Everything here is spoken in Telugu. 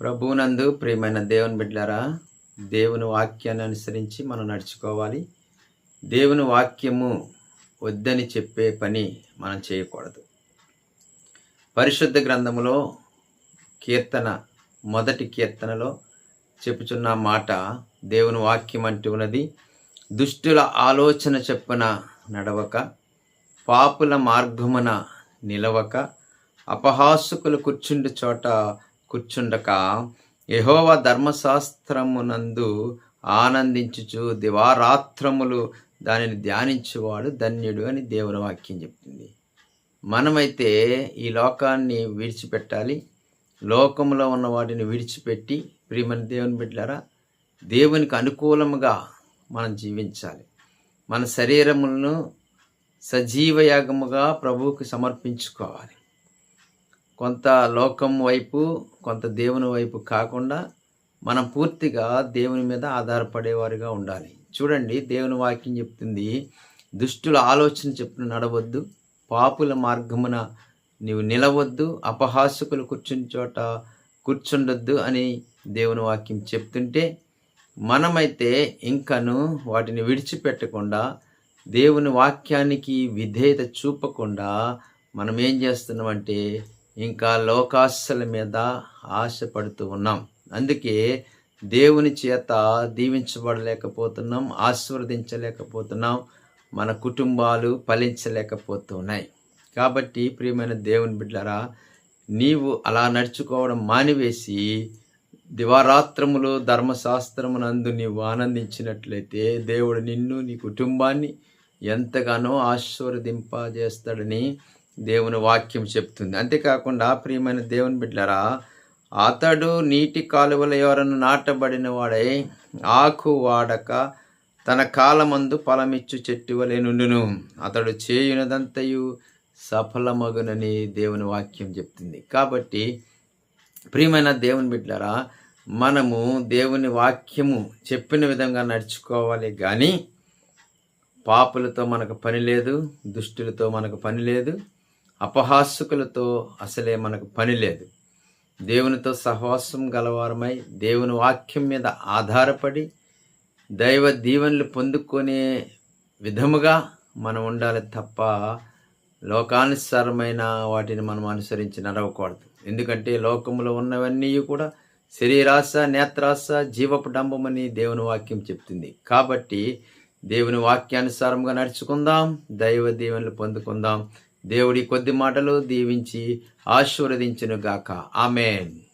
ప్రభువునందు ప్రియమైన దేవుని బిడ్డారా దేవుని వాక్యాన్ని అనుసరించి మనం నడుచుకోవాలి. దేవుని వాక్యము వద్దని చెప్పే పని మనం చేయకూడదు. పరిశుద్ధ గ్రంథములో కీర్తన మొదటి కీర్తనలో చెప్పుచున్న మాట దేవుని వాక్యం అంటూ ఉన్నది దుష్టుల ఆలోచన చెప్పున నడవక పాపుల మార్గమున నిలవక అపహాసుకులు కూర్చుండు చోట కూర్చుండక యహోవ ధర్మశాస్త్రమునందు ఆనందించుచు దివారాత్రములు దానిని ధ్యానించువాడు ధన్యుడు అని దేవుని వాక్యం చెప్తుంది. మనమైతే ఈ లోకాన్ని విడిచిపెట్టాలి. లోకంలో ఉన్న వాటిని విడిచిపెట్టి ప్రియమని దేవుని బిడ్డారా దేవునికి అనుకూలముగా మనం జీవించాలి. మన శరీరములను సజీవ యాగముగా ప్రభువుకి సమర్పించుకోవాలి. కొంత లోకం వైపు కొంత దేవుని వైపు కాకుండా మనం పూర్తిగా దేవుని మీద ఆధారపడేవారుగా ఉండాలి. చూడండి దేవుని వాక్యం చెప్తుంది దుష్టుల ఆలోచన చెప్పిన నడవద్దు పాపుల మార్గమున నీవు నిలవద్దు అపహాసకులు కూర్చుని చోట కూర్చుండొద్దు అని దేవుని వాక్యం చెప్తుంటే మనమైతే ఇంకను వాటిని విడిచిపెట్టకుండా దేవుని వాక్యానికి విధేయత చూపకుండా మనం ఏం చేస్తున్నామంటే ఇంకా లోకాశల మీద ఆశపడుతూ ఉన్నాం. అందుకే దేవుని చేత దీవించబడలేకపోతున్నాం ఆశీర్వదించలేకపోతున్నాం మన కుటుంబాలు ఫలించలేకపోతున్నాయి. కాబట్టి ప్రియమైన దేవుని బిడ్డరా నీవు అలా నడుచుకోవడం మానివేసి దివారాత్రములు ధర్మశాస్త్రమునందు నీవు ఆనందించినట్లయితే దేవుడు నిన్ను నీ కుటుంబాన్ని ఎంతగానో ఆశీర్వదింపజేస్తాడని దేవుని వాక్యం చెప్తుంది. అంతేకాకుండా ప్రియమైన దేవుని బిడ్డరా అతడు నీటి కాలువల ఎవరను నాటబడిన వాడై ఆకు వాడక తన కాలమందు ఫలమిచ్చు చెట్టు వలె నుండును. అతడు చేయునదంతయు సఫలమగునని దేవుని వాక్యం చెప్తుంది. కాబట్టి ప్రియమైన దేవుని బిడ్డరా మనము దేవుని వాక్యము చెప్పిన విధంగా నడుచుకోవాలి కానీ పాపులతో మనకు పని లేదు దుష్టులతో మనకు పని లేదు అపహాసుకులతో అసలే మనకు పని లేదు. దేవునితో సహవాసం గలవారమై దేవుని వాక్యం మీద ఆధారపడి దైవ దీవెనలు పొందుకునే విధముగా మనం ఉండాలి తప్ప లోకానుసారమైన వాటిని మనం అనుసరించి నడవకూడదు. ఎందుకంటే లోకంలో ఉన్నవన్నీ కూడా శరీరాశ నేత్రాశ జీవపు డంబమని దేవుని వాక్యం చెప్తుంది. కాబట్టి దేవుని వాక్యానుసారంగా నడుచుకుందాం దైవ దీవెనలు పొందుకుందాం దేవుడి కొద్ది మాటలు దీవించి ఆశీర్వదించునుగాక. ఆమెన్.